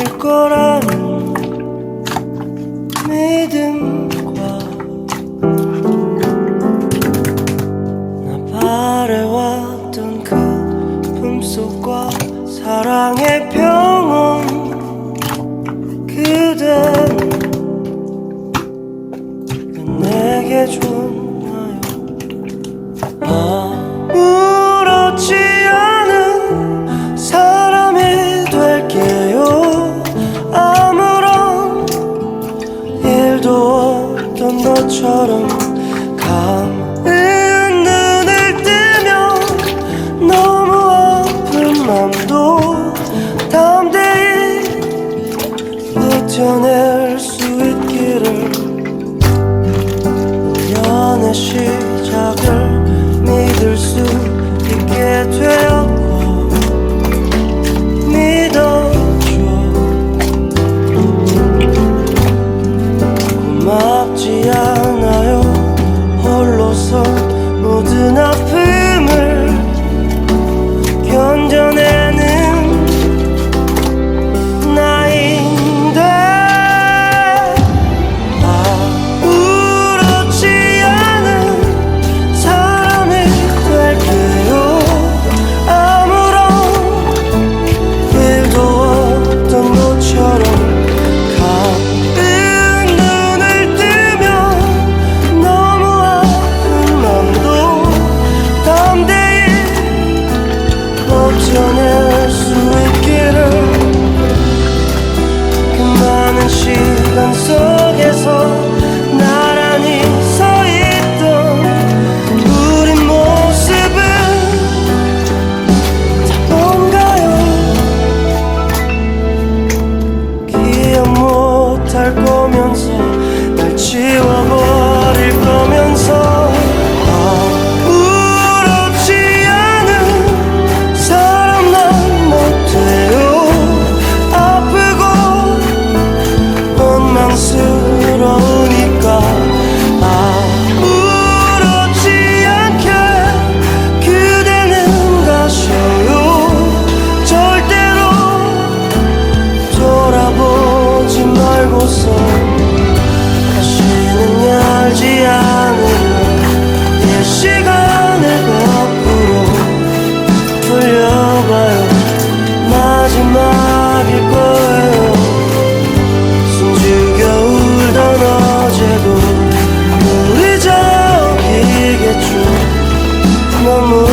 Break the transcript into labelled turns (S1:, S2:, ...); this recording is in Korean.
S1: 될 거라는 믿음과 나 바래왔던 그 품속과 사랑의 병 감은 눈을 뜨면 너무 아픈 맘도 담대히 버텨낼 수 있기를 연애 시작을 믿을 수 있게 되어 mama